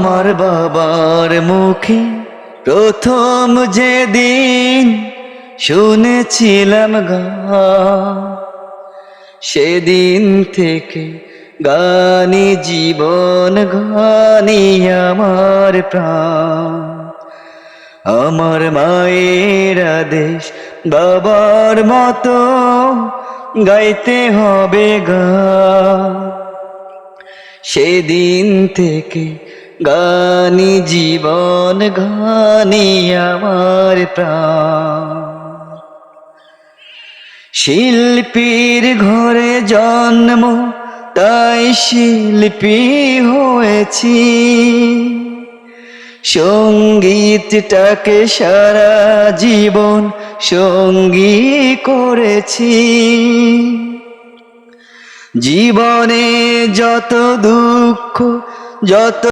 আমার বাবার মুখে প্রথম যেদিন শুনেছিলাম গা, সেদিন থেকে গানি জীবন, গানি আমার প্রাণ। আমার মায়ের আদেশ বাবার মতো গাইতে হবে গা। সেদিন থেকে গানি জীবন গানি আমার প্রাণ। শিল্পীর ঘরে জন্ম, তাই শিল্পী হয়েছি। সঙ্গীতটাকে সারা জীবন সঙ্গী করেছি। জীবনে যত দুঃখ, যত